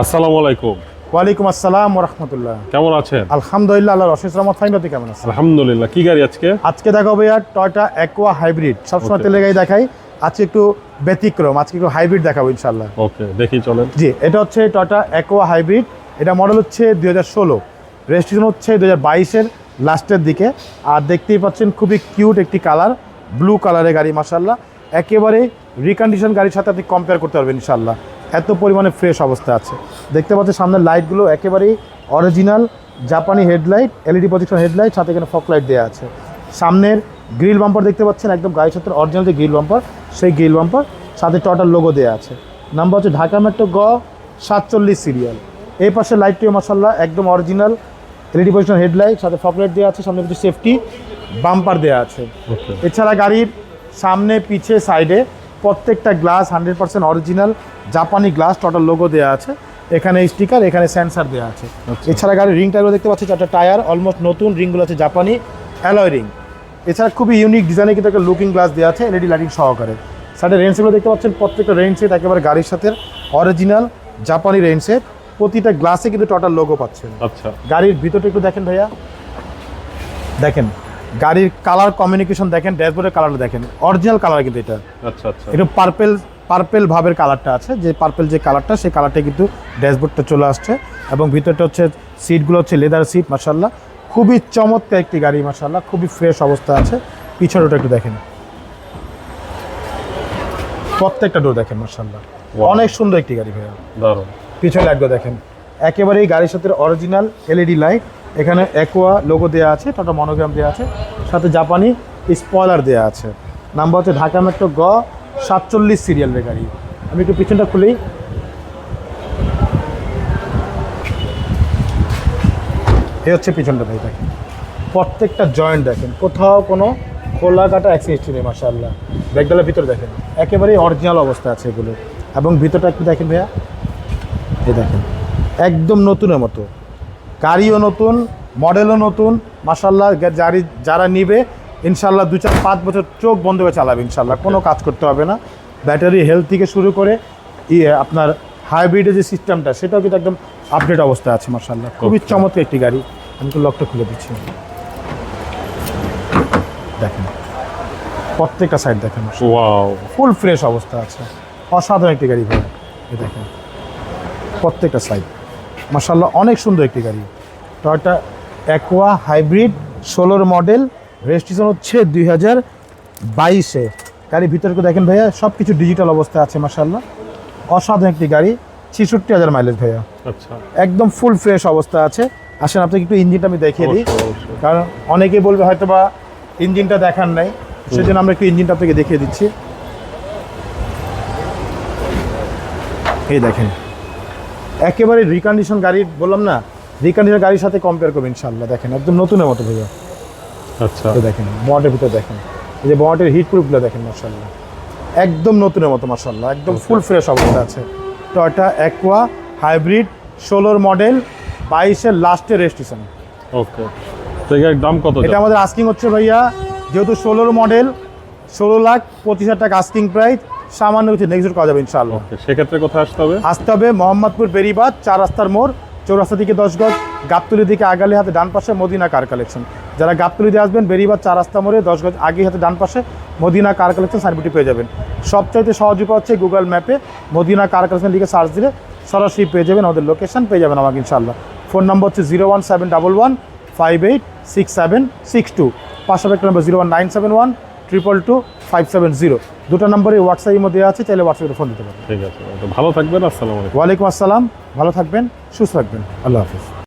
আসসালামু আলাইকুম। ওয়ালাইকুম আসসালাম রহমতুল্লাহ কেমন আছেন? আলহামদুলিল্লাহ আল্লাহ রশেষ রহমত ফাইন কেমন আছেন আলহামদুলিল্লাহ কি গাড়ি আজকে? আজকে দেখাবো ভাইয়া টয়টা অ্যাকোয়া হাইব্রিড সবসময় Okay. তেলে গাড়ি দেখাই। আজকে একটু ব্যতিক্রম আজকে একটু হাইব্রিড দেখাবো ইনশাল্লাহ ওকে দেখি চলেন। জি এটা হচ্ছে টয়টা অ্যাকোয়া হাইব্রিড এটা মডেল হচ্ছে দুই হাজার ষোলো। রেজিস্ট্রেশন হচ্ছে দুই হাজার বাইশের লাস্টের দিকে। আর দেখতেই পাচ্ছেন খুবই কিউট একটি কালার ব্লু কালারের গাড়ি মাসাল্লাহ একেবারে রিকন্ডিশন গাড়ির সাথে আপনি কম্পেয়ার করতে পারবেন ইনশাল্লাহ এত পরিমাণে ফ্রেশ অবস্থা আছে। দেখতে পাচ্ছেন সামনের লাইটগুলো একেবারেই অরিজিনাল জাপানি হেডলাইট এলইডি প্রজেকশন হেডলাইট সাথে এখানে ফক লাইট দেওয়া আছে। সামনের গ্রিল বাম্পার দেখতে পাচ্ছেন একদম গাড়ির সাথে অরিজিনাল যে গ্রিল বাম্পার সেই গ্রিল বাম্পার সাথে টটার লোগো দেওয়া আছে। নাম্বার হচ্ছে ঢাকা মেট্রো গ সাতচল্লিশ সিরিয়াল এই পাশে লাইটটিও মাসাল্লাহ একদম অরিজিনাল এলইডি পজিশন হেডলাইট সাথে ফকলাইট দেওয়া আছে সামনে কিছু সেফটি বাম্পার দেওয়া আছে। এছাড়া গাড়ির সামনে পিছে সাইডে প্রত্যেকটা গ্লাস হান্ড্রেড পার্সেন্ট অরিজিনাল জাপানি গ্লাস টোটাল লোগো দেওয়া আছে। এখানে স্টিকার এখানে সেন্সার দেওয়া আছে। আচ্ছা। এছাড়া গাড়ির রিং টায়ারগুলো দেখতে পাচ্ছি চারটা টায়ার অলমোস্ট নতুন রিংগুলো আছে জাপানি অ্যালয় রিং এছাড়া খুবই ইউনিক ডিজাইনে কিন্তু একটা লুকিং গ্লাস দেওয়া আছে এলইডি লাইটিং সহকারে। সাইডে রেঞ্জগুলো দেখতে পাচ্ছেন প্রত্যেকটা রেঞ্জ সেট একেবারে গাড়ির সাথে অরিজিনাল জাপানি রেঞ্জ সেট প্রতিটা গ্লাসে কিন্তু টোটাল লোগো পাচ্ছেন। আচ্ছা। গাড়ির ভিতরটা একটু দেখেন ভাইয়া। দেখেন। গাড়ির কালার কমিউনিকেশন দেখেন ড্যাশবোর্ডের কালার দেখেন অরিজিনাল কালার কিন্তু এটা। আচ্ছা আচ্ছা। একটু পার্পেল পার্পেল ভাবের কালারটা আছে যে পার্পেল যে কালারটা সেই কালারটা কিন্তু ড্যাশবোর্ডটা চলে আসছে। এবং ভিতরটা হচ্ছে সিটগুলো হচ্ছে লেদার সিট মার্শাল্লাহ খুবই চমৎকার একটি গাড়ি মার্শাল্লাহ খুবই ফ্রেশ অবস্থা আছে। পিছনে ওটা একটু দেখেন। প্রত্যেকটা ডোর দেখেন মার্শাল্লাহ অনেক সুন্দর একটি গাড়ি ভাইয়া। পিছনে লাইটগুলো দেখেন। একেবারেই গাড়ির সাথে অরিজিনাল এলইডি লাইট এখানে অ্যাকোয়া লোগো দেওয়া আছে টাটা মনোগ্রাম দেওয়া আছে, সাথে জাপানি স্পয়লার দেওয়া আছে। নাম্বার হচ্ছে ঢাকা মেট্রো গ, সাতচল্লিশ সিরিয়ালের গাড়ি আমি একটু পিছনটা খুলি। এ হচ্ছে পিছনটা ভাই, দেখেন। প্রত্যেকটা জয়েন্ট দেখেন, কোথাও কোনো খোলা কাটা অ্যাক্সিডেন্ট নেই মাসাল্লাহ ব্যাগডালের ভিতরে দেখেন, একেবারেই অরিজিনাল অবস্থা আছে এগুলো। এবং ভিতরটা একটু দেখেন ভাইয়া। এই দেখেন, একদম নতুনের মতো। গাড়িও নতুন মডেলও নতুন। মাসাল্লাহ যারি যারা নিবে ইনশাল্লাহ দু চার পাঁচ বছর চোখ বন্ধ করে চালাবে ইনশাল্লাহ কোনো কাজ করতে হবে না। ব্যাটারি হেলথ থেকে শুরু করে ইয়ে আপনার হাইব্রিডের যে সিস্টেমটা সেটাও কিন্তু একদম আপডেট অবস্থা আছে মাসাল্লাহ খুবই. চমৎকার একটি গাড়ি। আমি তো লকটা খুলে দিচ্ছি। দেখেন প্রত্যেকটা সাইড দেখেন। ফুল ফ্রেশ অবস্থা আছে। অসাধারণ একটি গাড়ি ভাই। দেখেন প্রত্যেকটা সাইড মাসাল্লাহ অনেক সুন্দর একটি গাড়ি। টয়টা অ্যাকোয়া হাইব্রিড ষোলোর মডেল রেজিস্ট্রেশন হচ্ছে দুই হাজার বাইশে। গাড়ির ভিতরে দেখেন ভাইয়া সব কিছু ডিজিটাল অবস্থায় আছে মাসাল্লাহ অসাধারণ একটি গাড়ি ছেষট্টি হাজার মাইলেজ ভাইয়া। আচ্ছা। একদম ফুল ফ্রেশ অবস্থা আছে। আসেন আপনাকে একটু ইঞ্জিনটা আমি দেখিয়ে দিই। কারণ অনেকেই বলবে হয়তো বা ইঞ্জিনটা দেখার নাই। সেজন্য আমরা একটু ইঞ্জিনটা আপনাকে দেখিয়ে দিচ্ছি। এই দেখেন একেবারে রিকন্ডিশন গাড়ি বললাম না রিকন্ডিশন গাড়ির সাথে কম্পেয়ার করবেন ইনশাল্লাহ দেখেন একদম নতুনের মতো ভাইয়া। আচ্ছা। দেখেন বটের ভিতরে দেখেন। এই যে বটের হিট প্রুফগুলো দেখেন মার্শাল্লাহ একদম নতুনের মতো মার্শাল্লাহ একদম ফুল ফ্রেশ অবস্থা আছে। টয়টা অ্যাকোয়া হাইব্রিড ষোলোর মডেল বাইশের লাস্টের রেজিস্ট্রেশন ওকে দাম কত এটা আমাদের আস্কিং হচ্ছে ভাইয়া যেহেতু ষোলোর মডেল ষোলো লাখ পঁচিশ হাজার টাকা আস্কিং প্রাইস সামান্য কিছু নেক্সট করা যাবে ইনশাআল্লাহ। সেক্ষেত্রে কোথায় আসতে হবে? আসতে হবে মোহাম্মদপুর বেরিবাদ চার রাস্তার মোড় চৌরাস্তা দিকে দশ গজ গাবতলি দিকে আগালি হাতে ডান পাশে মদিনা কার কালেকশন যারা গাবতলি দিয়ে আসবেন বেরিবাদ চার রাস্তা মোড়ে দশ গজ আগে হাতে ডান পাশে মদিনা কার কালেকশন সার্ভিটি পেয়ে যাবেন। সবচাইতে সহজ উপায় হচ্ছে গুগল ম্যাপে মদিনা কার কালেকশন লিখে সার্চ দিলে সরাসরি পেয়ে যাবেন আমাদের লোকেশন পেয়ে যাবেন আমাকে ইনশাআল্লাহ। ফোন নম্বর হচ্ছে zero one seven double one five eight six seven six two পাশাপাশি নম্বর zero one nine seven one triple two five seven zero দুটো নম্বরে হোয়াটসঅ্যাপের মধ্যে আছে চাইলে হোয়াটসঅ্যাপে ফোন দিতে পারেন ঠিক আছে। ভালো থাকবেন আসসালামু আলাইকুম। ওয়ালাইকুম আসসালাম ভালো থাকবেন সুস্থ থাকবেন। আল্লাহ হাফিজ।